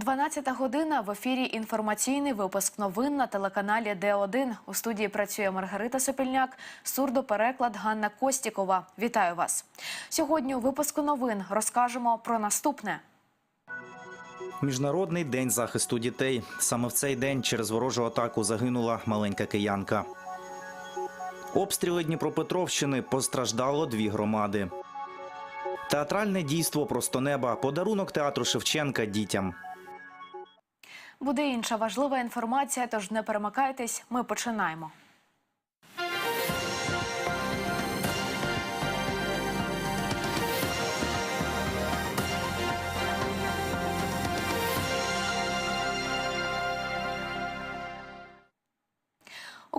12 година в ефірі інформаційний випуск новин на телеканалі Д1. У студії працює Маргарита Сопільняк, сурдопереклад Ганна Костікова. Вітаю вас. Сьогодні у випуску новин розкажемо про наступне. Міжнародний день захисту дітей. Саме в цей день через ворожу атаку загинула маленька киянка. Обстріли Дніпропетровщини постраждало дві громади. Театральне дійство просто неба. Подарунок театру Шевченка дітям. Буде інша важлива інформація, тож не перемикайтесь. Ми починаємо.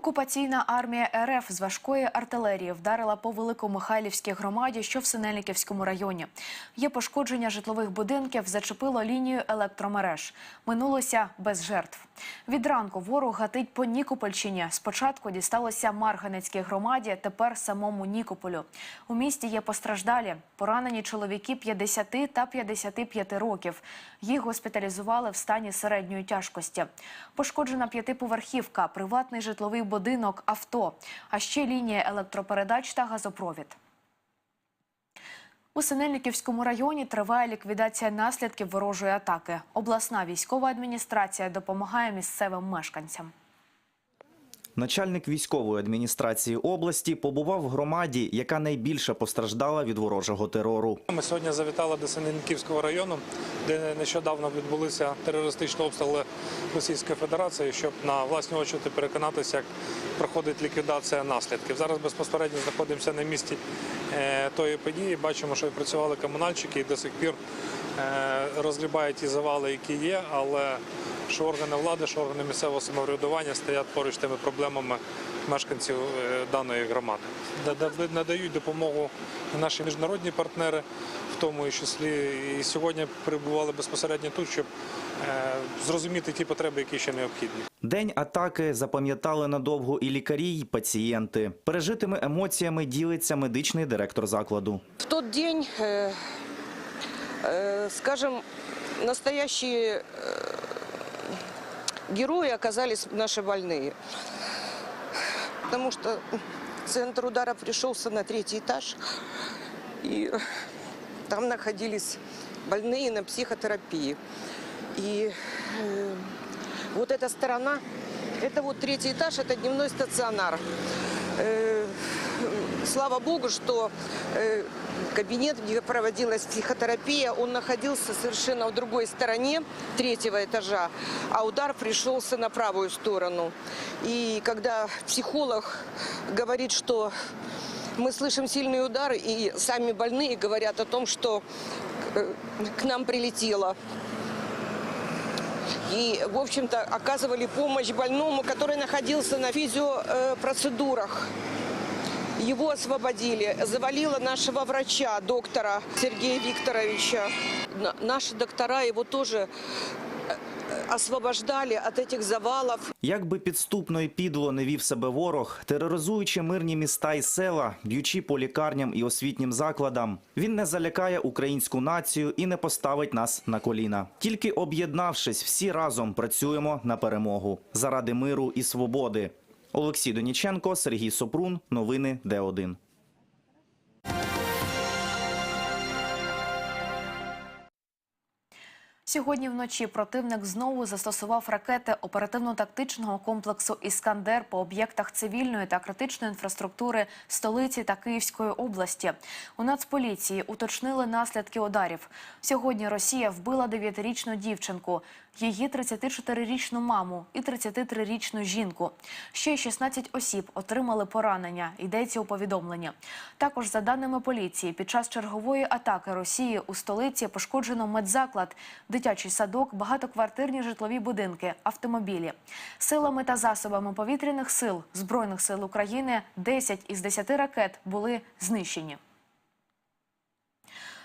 Окупаційна армія РФ з важкої артилерії вдарила по Великомихайлівській громаді, що в Синельниківському районі. Є пошкодження житлових будинків, зачепило лінію електромереж. Минулося без жертв. Від ранку ворог гатить по Нікопольщині. Спочатку дісталося Марганецькій громаді, тепер самому Нікополю. У місті є постраждалі, поранені чоловіки 50 та 55 років. Їх госпіталізували в стані середньої тяжкості. Пошкоджена п'ятиповерхівка, приватний житловий будинок, авто, а ще лінія електропередач та газопровід. У Синельниківському районі триває ліквідація наслідків ворожої атаки. Обласна військова адміністрація допомагає місцевим мешканцям. Начальник військової адміністрації області побував в громаді, яка найбільше постраждала від ворожого терору. Ми сьогодні завітали до Синельниківського району, де нещодавно відбулися терористичні обстріли Російської Федерації, щоб на власні очі переконатися, як проходить ліквідація наслідків. Зараз безпосередньо знаходимося на місці е, тої події. Бачимо, що працювали комунальщики і до сих пір е, розгрібають ті завали, які є, але що органи влади, що органи місцевого самоврядування стоять поруч з тими проблемами мешканців е, даної громади. Нада- Надають допомогу наші міжнародні партнери, в тому числі і сьогодні перебували безпосередньо тут, щоб е, зрозуміти ті потреби, які ще необхідні. День атаки запам'ятали надовго і лікарі, і пацієнти. Пережитими емоціями ділиться медичний директор закладу. В тот день, э, э, скажем, настоящие э, герои оказались наши больные. Потому что центр удара пришелся на третий этаж, и там находились больные на психотерапии. И э, вот эта сторона, это вот третий этаж, это дневной стационар. Э, Слава Богу, что э, кабинет, где проводилась психотерапия, он находился совершенно в другой стороне третьего этажа, а удар пришелся на правую сторону. И когда психолог говорит, что мы слышим сильный удар, и сами больные говорят о том, что э, к нам прилетело. И, в общем-то, оказывали помощь больному, который находился на физиопроцедурах. Его освободили. Завалило нашего врача, доктора Сергея Викторовича. На- Наши доктора его тоже э, освобождали от этих завалов. Як би підступно і підло не вів себе ворог, тероризуючи мирні міста і села, б'ючи по лікарням і освітнім закладам, він не залякає українську націю і не поставить нас на коліна. Тільки об'єднавшись, всі разом працюємо на перемогу заради миру і свободи. Олексій Доніченко, Сергій Сопрун. Новини Д1. Сьогодні вночі противник знову застосував ракети оперативно-тактичного комплексу Іскандер по об'єктах цивільної та критичної інфраструктури столиці та Київської області. У Нацполіції уточнили наслідки ударів. Сьогодні Росія вбила 9-річну дівчинку, її 34-річну маму і 33-річну жінку. Ще 16 осіб отримали поранення. Йдеться у повідомленні. Також за даними поліції, під час чергової атаки Росії у столиці пошкоджено медзаклад, дитячий садок, багатоквартирні житлові будинки, автомобілі. Силами та засобами повітряних сил Збройних сил України 10 із 10 ракет були знищені.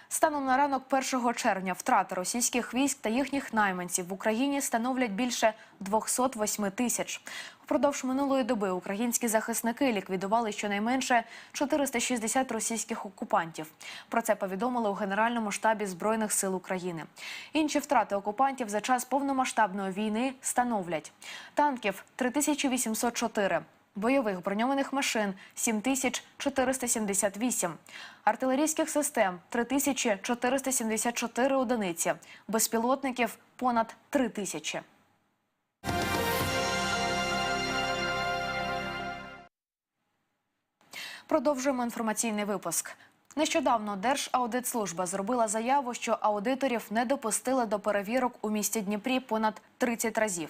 Станом на ранок 1 червня втрати російських військ та їхніх найманців в Україні становлять більше 208 тисяч. Впродовж минулої доби українські захисники ліквідували щонайменше 460 російських окупантів. Про це повідомили у Генеральному штабі Збройних сил України. Інші втрати окупантів за час повномасштабної війни становлять танків 3804, бойових броньованих машин 7478, артилерійських систем 3474 одиниці, безпілотників понад 3000. Продовжуємо інформаційний випуск. Нещодавно Держаудитслужба зробила заяву, що аудиторів не допустили до перевірок у місті Дніпрі понад 30 разів.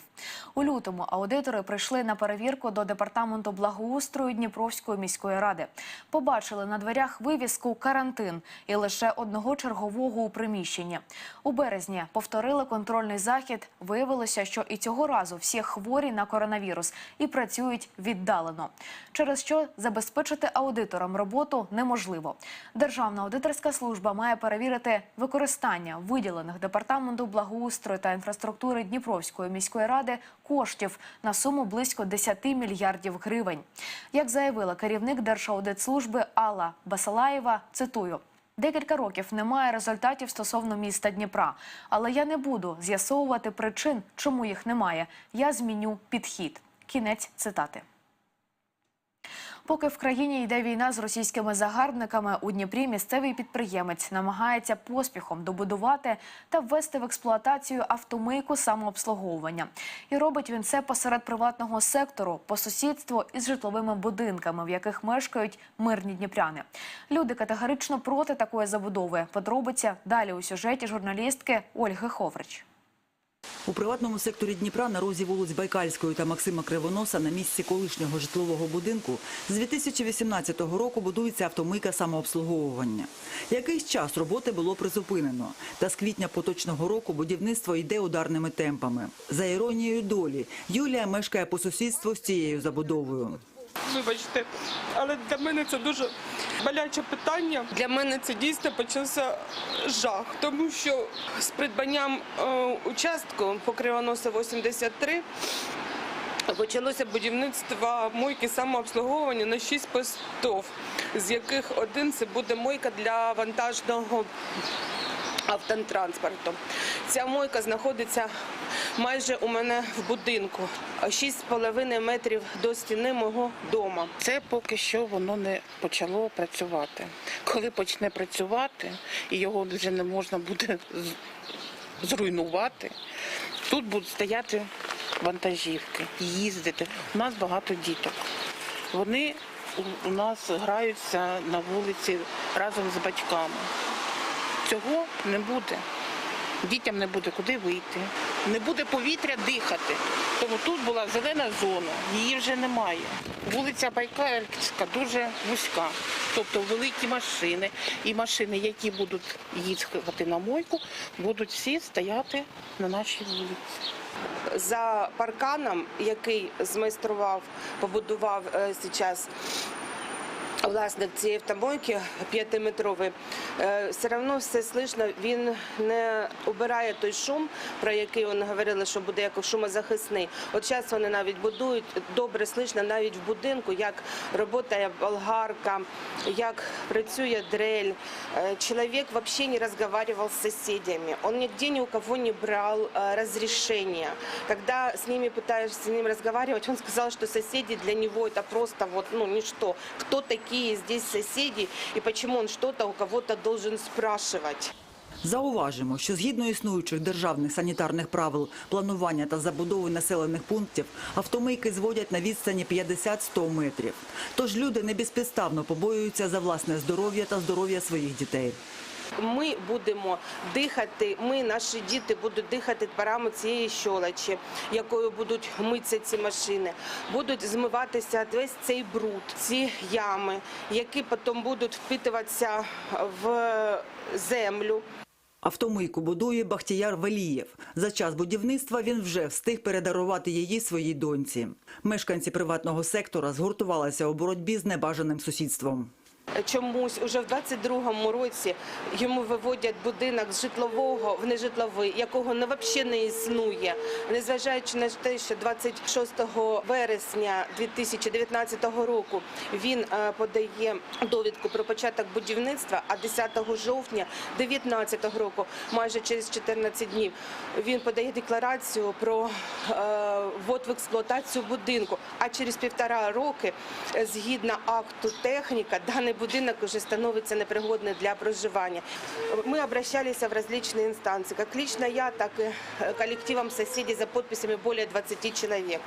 У лютому аудитори прийшли на перевірку до департаменту благоустрою Дніпровської міської ради. Побачили на дверях вивіску карантин і лише одного чергового у приміщенні. У березні повторили контрольний захід. Виявилося, що і цього разу всі хворі на коронавірус і працюють віддалено, через що забезпечити аудиторам роботу неможливо. Державна аудиторська служба має перевірити використання виділених департаменту благоустрою та інфраструктури Дніпровської міської ради коштів на суму близько 10 мільярдів гривень. Як заявила керівник Держаудитслужби Алла Басалаєва, цитую. Декілька років немає результатів стосовно міста Дніпра, але я не буду з'ясовувати причин, чому їх немає. Я зміню підхід. Кінець цитати. Поки в країні йде війна з російськими загарбниками, у Дніпрі місцевий підприємець намагається поспіхом добудувати та ввести в експлуатацію автомийку самообслуговування. І робить він це посеред приватного сектору по сусідству із житловими будинками, в яких мешкають мирні дніпряни. Люди категорично проти такої забудови. Подробиця далі у сюжеті журналістки Ольги Ховрич. У приватному секторі Дніпра на розі вулиць Байкальської та Максима Кривоноса на місці колишнього житлового будинку з 2018 року будується автомийка самообслуговування. Якийсь час роботи було призупинено, та з квітня поточного року будівництво йде ударними темпами. За іронією долі, Юлія мешкає по сусідству з цією забудовою. Вибачте, але для мене це дуже боляче питання. Для мене це дійсно почався жах, тому що з придбанням е, участку по Кривоноса 83 почалося будівництво мойки самообслуговування на 6 постов, з яких один це буде мойка для вантажного автотранспорту. Ця мойка знаходиться майже у мене в будинку, а 6,5 метрів до стіни мого дому. Це поки що воно не почало працювати. Коли почне працювати і його вже не можна буде зруйнувати, тут будуть стояти вантажівки, їздити. У нас багато діток. Вони у нас граються на вулиці разом з батьками. Цього не буде. Дітям не буде куди вийти, не буде повітря дихати. Тому тут була зелена зона, її вже немає. Вулиця Байкальська дуже вузька, тобто великі машини і машини, які будуть їхати на мойку, будуть всі стояти на нашій вулиці. за парканом, який змайстрував, побудував е, зараз власник цієї автомойки п'ятиметровий, е, все одно все слышно, він не убирає той шум, про який вони говорили, що буде як шумозахисний. От зараз вони навіть будують, добре слышно навіть в будинку, як працює болгарка, як працює дрель. Е, Чоловік взагалі не розмовляв з сусідами, він ніде ні у кого не брав е, розрішення. Когда с ними пытаешься с ним разговаривать, он сказал, что соседи для него это просто вот, ну, ничто. Кто Такие здесь соседи и почему он что-то у кого-то должен спрашивать? Зауважимо, що згідно існуючих державних санітарних правил планування та забудови населених пунктів, автомийки зводять на відстані 50-100 метрів. Тож люди не безпідставно побоюються за власне здоров'я та здоров'я своїх дітей. Ми будемо дихати, ми, наші діти будуть дихати парами цієї щолочі, якою будуть митися ці машини, будуть змиватися весь цей бруд, ці ями, які потім будуть впитуватися в землю. Автомийку будує Бахтіяр Валієв. За час будівництва він вже встиг передарувати її своїй доньці. Мешканці приватного сектора згуртувалися у боротьбі з небажаним сусідством. Чомусь уже в 22-му році йому виводять будинок з житлового в нежитловий, якого не взагалі не існує, незважаючи на те, що 26 вересня 2019 року він е, подає довідку про початок будівництва, а 10 жовтня 2019 року, майже через 14 днів, він подає декларацію про е, ввод в експлуатацію будинку. А через півтора роки, е, згідно акту техніка, даний будинок вже становиться непригодний для проживання. Мы обращались в различные инстанции, как лично я, так и э, коллективом соседей за подписями более 20 человек.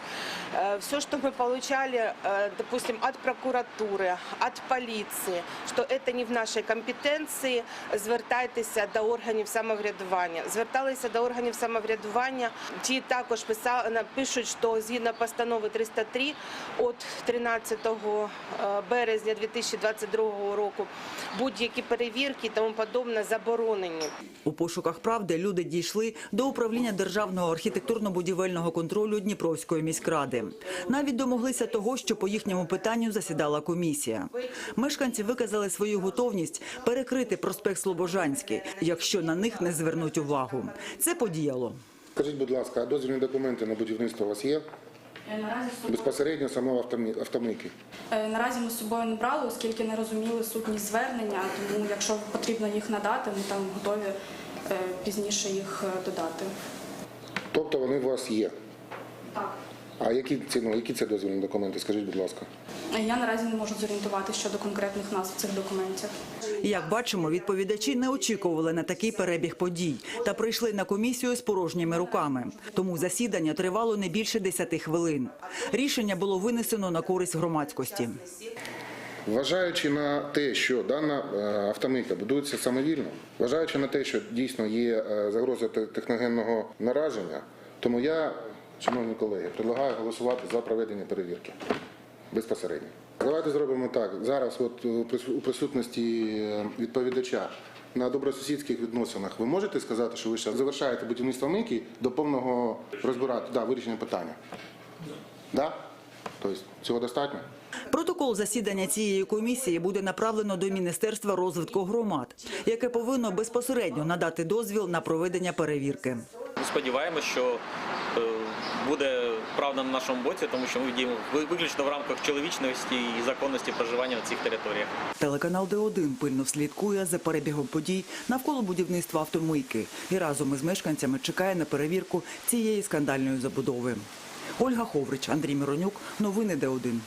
Все, что мы получали, э, допустим, от прокуратуры, от полиции, что это не в нашей компетенції, звертайтеся до органів самоврядування. Зверталися до органів самоврядування. Ті також писали, пишуть, що згідно постанови 303 от 13 е, березня 2022 року будь-які перевірки і тому подобне заборонені. У пошуках правди люди дійшли до управління державного архітектурно-будівельного контролю Дніпровської міськради. Навіть домоглися того, що по їхньому питанню засідала комісія. Мешканці виказали свою готовність перекрити проспект Слобожанський, якщо на них не звернуть увагу. Це подіяло. Скажіть, будь ласка, а дозвільні документи на будівництво у вас є? Е, Наразі собою, Безпосередньо самого автомийки? е, наразі ми з собою не брали, оскільки не розуміли сутність звернення. Тому, якщо потрібно їх надати, ми там готові е, пізніше їх додати. Тобто вони у вас є. Так А які ці, ну, які це дозвільні документи, скажіть, будь ласка? Я наразі не можу зорієнтувати щодо конкретних назв цих документів. Як бачимо, відповідачі не очікували на такий перебіг подій та прийшли на комісію з порожніми руками. Тому засідання тривало не більше 10 хвилин. Рішення було винесено на користь громадськості. Вважаючи на те, що дана е, автомийка будується самовільно, вважаючи на те, що дійсно є е, загроза техногенного нараження, тому я, шановні колеги, предлагаю голосувати за проведення перевірки безпосередньо. Давайте зробимо так. Зараз, от у присутності е, відповідача на добросусідських відносинах, ви можете сказати, що ви ще завершаєте будівництво мийки до повного розбирати, да, вирішення питання? Да? Тобто цього достатньо? Протокол засідання цієї комісії буде направлено до Міністерства розвитку громад, яке повинно безпосередньо надати дозвіл на проведення перевірки. Ми сподіваємося, що буде правда на нашому боці, тому що ми діємо виключно в рамках чоловічності і законності проживання на цих територіях. Телеканал Д1 пильно слідкує за перебігом подій навколо будівництва автомийки і разом із мешканцями чекає на перевірку цієї скандальної забудови. Ольга Ховрич, Андрій Миронюк. Новини Д1.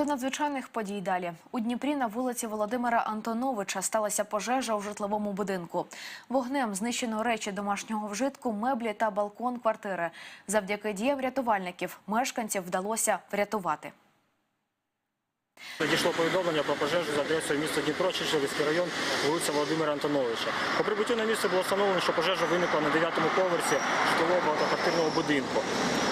До надзвичайних подій далі у Дніпрі на вулиці Володимира Антоновича сталася пожежа у житловому будинку. Вогнем знищено речі домашнього вжитку, меблі та балкон квартири. Завдяки діям рятувальників мешканців вдалося врятувати. Надійшло повідомлення про пожежу за адресою міста Дніпро, Чечевицький район, вулиця Володимира Антоновича. По прибуттю на місце було встановлено, що пожежа виникла на 9-му поверсі житлового багатоквартирного будинку.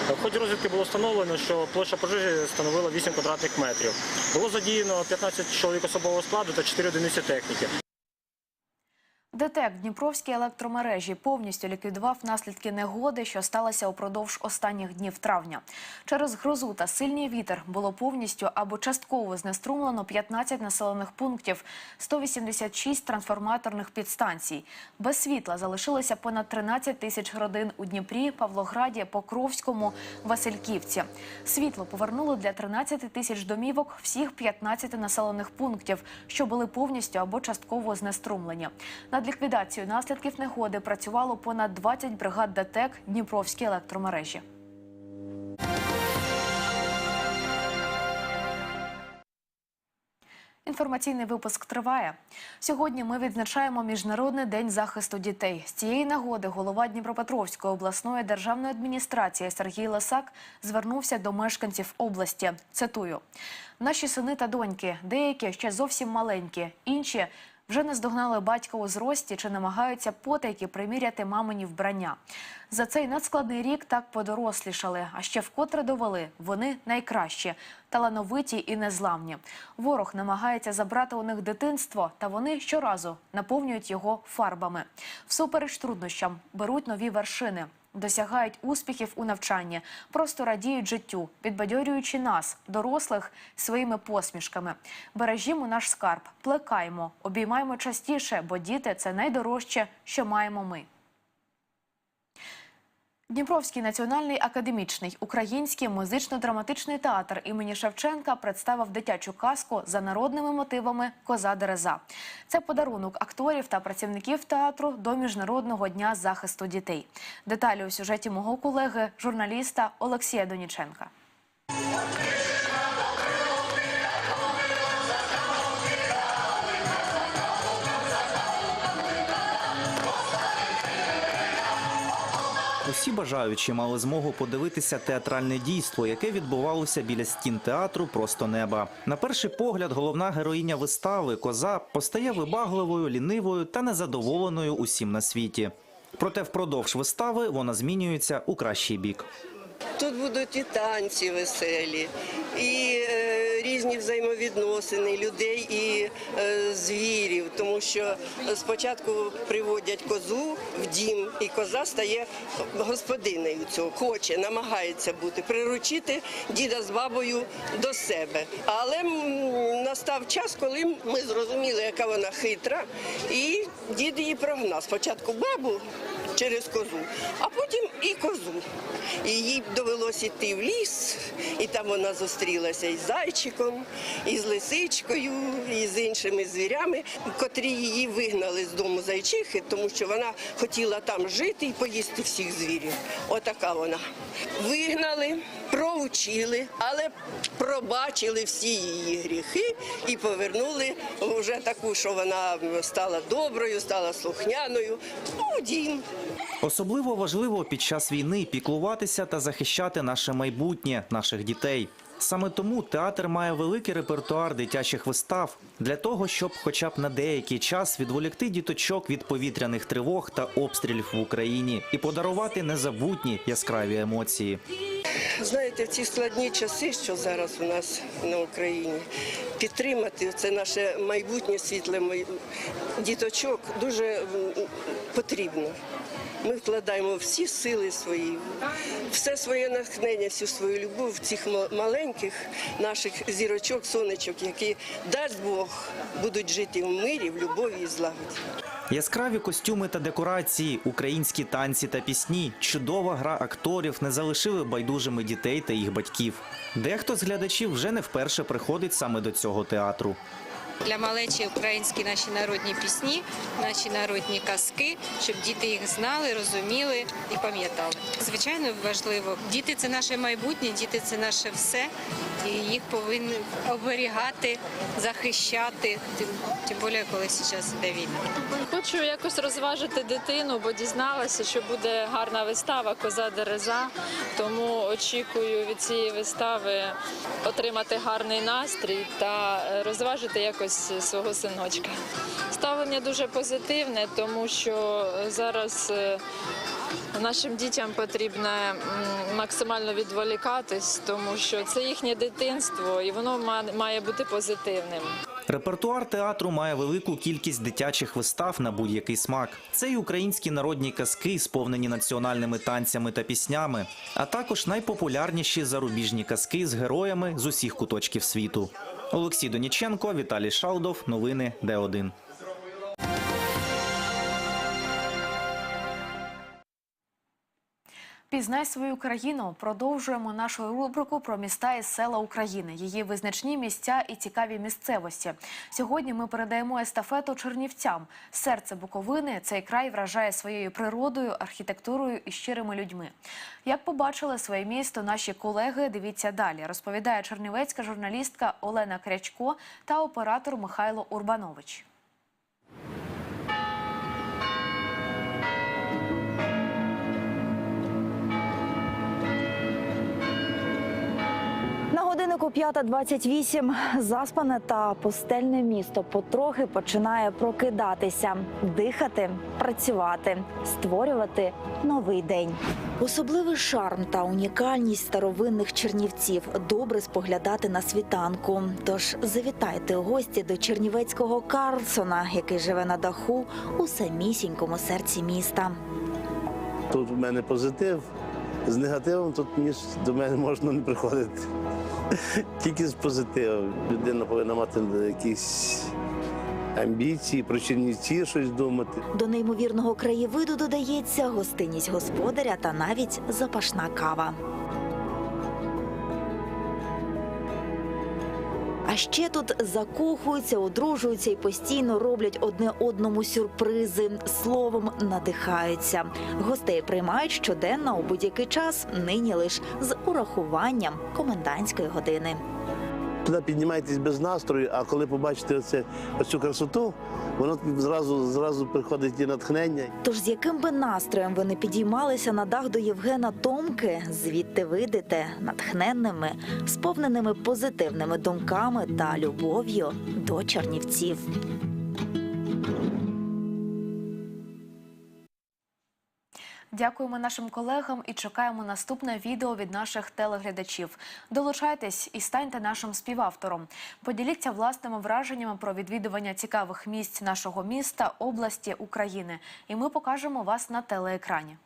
В ході розвідки було встановлено, що площа пожежі становила 8 квадратних метрів. Було задіяно 15 чоловік особового складу та 4 одиниці техніки. ДТЕК Дніпровській електромережі повністю ліквідував наслідки негоди, що сталася упродовж останніх днів травня. Через грозу та сильний вітер було повністю або частково знеструмлено 15 населених пунктів, 186 трансформаторних підстанцій. Без світла залишилося понад 13 тисяч родин у Дніпрі, Павлограді, Покровському, Васильківці. Світло повернули для 13 тисяч домівок всіх 15 населених пунктів, що були повністю або частково знеструмлені. Над ліквідацією наслідків негоди працювало понад 20 бригад ДТЕК Дніпровській електромережі. Інформаційний випуск триває. Сьогодні ми відзначаємо Міжнародний день захисту дітей. З цієї нагоди голова Дніпропетровської обласної державної адміністрації Сергій Лисак звернувся до мешканців області. Цитую: наші сини та доньки, деякі ще зовсім маленькі, інші вже наздогнали батька у зрості чи намагаються потайки приміряти мамині вбрання. За цей надскладний рік так подорослішали, а ще вкотре довели вони найкращі, талановиті і незламні. Ворог намагається забрати у них дитинство, та вони щоразу наповнюють його фарбами. Всупереч труднощам беруть нові вершини. Досягають успіхів у навчанні, просто радіють життю, підбадьорюючи нас, дорослих, своїми посмішками. Бережімо наш скарб, плекаємо, обіймаємо частіше, бо діти це найдорожче, що маємо ми. Дніпровський національний академічний український музично-драматичний театр імені Шевченка представив дитячу казку за народними мотивами Коза Дереза. Це подарунок акторів та працівників театру до міжнародного дня захисту дітей. Деталі у сюжеті мого колеги, журналіста Олексія Доніченка. Усі бажаючі мали змогу подивитися театральне дійство, яке відбувалося біля стін театру просто неба. На перший погляд, головна героїня вистави коза постає вибагливою, лінивою та незадоволеною усім на світі. Проте впродовж вистави вона змінюється у кращий бік. Тут будуть і танці веселі, і е, різні взаємовідносини людей і е, звірів, тому що спочатку приводять козу в дім, і коза стає господинею цього, хоче, намагається бути, приручити діда з бабою до себе. Але настав час, коли ми зрозуміли, яка вона хитра, і дід її прогнав. Спочатку бабу через козу, а потім і козу. І їй довелося йти в ліс, і там вона зустрілася із зайчиком, і з лисичкою, і з іншими звірями, котрі її вигнали з дому зайчихи, тому що вона хотіла там жити і поїсти всіх звірів. Отака вона. Вигнали, проучили, але пробачили всі її гріхи і повернули вже таку, що вона стала доброю, стала слухняною. У дім. Особливо важливо під час війни піклуватися та захищати наше майбутнє, наших дітей. Саме тому театр має великий репертуар дитячих вистав для того, щоб, хоча б на деякий час, відволікти діточок від повітряних тривог та обстрілів в Україні і подарувати незабутні яскраві емоції. Знаєте, в ці складні часи, що зараз у нас на Україні, підтримати це наше майбутнє світле діточок дуже потрібно. Ми вкладаємо всі сили свої, все своє натхнення, всю свою любов в цих маленьких наших зірочок, сонечок, які дасть Бог будуть жити в мирі, в любові і злагоді. Яскраві костюми та декорації, українські танці та пісні, чудова гра акторів не залишили байдужими дітей та їх батьків. Дехто з глядачів вже не вперше приходить саме до цього театру. Для малечі українські наші народні пісні, наші народні казки, щоб діти їх знали, розуміли і пам'ятали. Звичайно, важливо. Діти це наше майбутнє, діти це наше все, і їх повинні оберігати, захищати. Тим, тим більше, коли зараз йде війна. Хочу якось розважити дитину, бо дізналася, що буде гарна вистава Коза Дереза. Тому очікую від цієї вистави отримати гарний настрій та е, розважити якось свого синочка. Ставлення дуже позитивне, тому що зараз е, нашим дітям потрібно максимально відволікатись, тому що це їхнє дитинство і воно ма- має бути позитивним. Репертуар театру має велику кількість дитячих вистав на будь-який смак. Це й українські народні казки, сповнені національними танцями та піснями, а також найпопулярніші зарубіжні казки з героями з усіх куточків світу. Олексій Доніченко, Віталій Шалдов. Новини Д1. Пізнай свою країну. Продовжуємо нашу рубрику про міста і села України, її визначні місця і цікаві місцевості. Сьогодні ми передаємо естафету Чернівцям. Серце Буковини цей край вражає своєю природою, архітектурою і щирими людьми. Як побачили своє місто наші колеги, дивіться далі. Розповідає чернівецька журналістка Олена Крячко та оператор Михайло Урбанович. Годиннику 5.28 заспане та пустельне місто потрохи починає прокидатися, дихати, працювати, створювати новий день. Особливий шарм та унікальність старовинних чернівців добре споглядати на світанку. Тож завітайте гості до чернівецького Карлсона, який живе на даху у самісінькому серці міста. Тут в мене позитив. З негативом тут ніж до мене можна не приходити. Тільки з позитивом. Людина повинна мати якісь амбіції, про Чернівці щось думати. До неймовірного краєвиду додається гостинність господаря та навіть запашна кава. Ще тут закохуються, одружуються і постійно роблять одне одному сюрпризи. Словом, надихаються. Гостей приймають щоденно у будь-який час, нині лише з урахуванням комендантської години. Туди піднімаєтесь без настрою, а коли побачите оце, оцю красоту, воно зразу, зразу приходить і натхнення. Тож з яким би настроєм ви не підіймалися на дах до Євгена Томки, звідти вийдете натхненними, сповненими позитивними думками та любов'ю до Чернівців. Дякуємо нашим колегам і чекаємо наступне відео від наших телеглядачів. Долучайтесь і станьте нашим співавтором. Поділіться власними враженнями про відвідування цікавих місць нашого міста, області, України. І ми покажемо вас на телеекрані.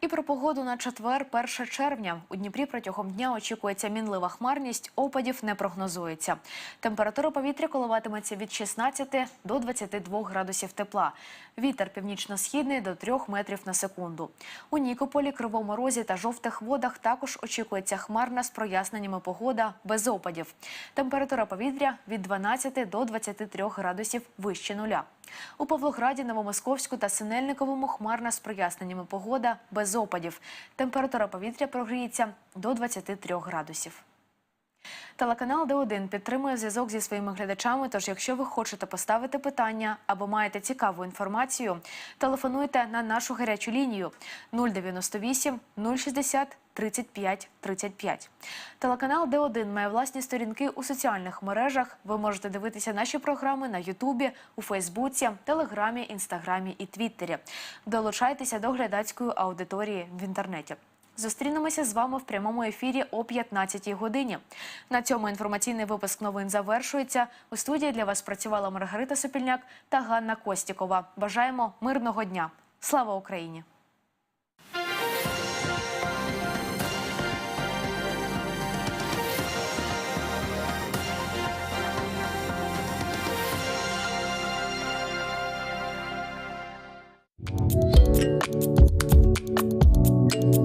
І про погоду на четвер, 1 червня. У Дніпрі протягом дня очікується мінлива хмарність, опадів не прогнозується. Температура повітря коливатиметься від 16 до 22 градусів тепла. Вітер північно-східний до 3 метрів на секунду. У Нікополі, Кривому Розі та жовтих водах також очікується хмарна з проясненнями погода без опадів. Температура повітря від 12 до 23 градусів вище нуля. У Павлограді, Новомосковську та Синельниковому хмарна з проясненнями погода без опадів. Температура повітря прогріється до 23 градусів. Телеканал Д1 підтримує зв'язок зі своїми глядачами. Тож, якщо ви хочете поставити питання або маєте цікаву інформацію, телефонуйте на нашу гарячу лінію 098 060 35 35. Телеканал Д1 має власні сторінки у соціальних мережах. Ви можете дивитися наші програми на Ютубі, у Фейсбуці, Телеграмі, Інстаграмі і Твіттері. Долучайтеся до глядацької аудиторії в інтернеті. Зустрінемося з вами в прямому ефірі о 15-й годині. На цьому інформаційний випуск новин завершується. У студії для вас працювала Маргарита Сопільняк та Ганна Костікова. Бажаємо мирного дня. Слава Україні!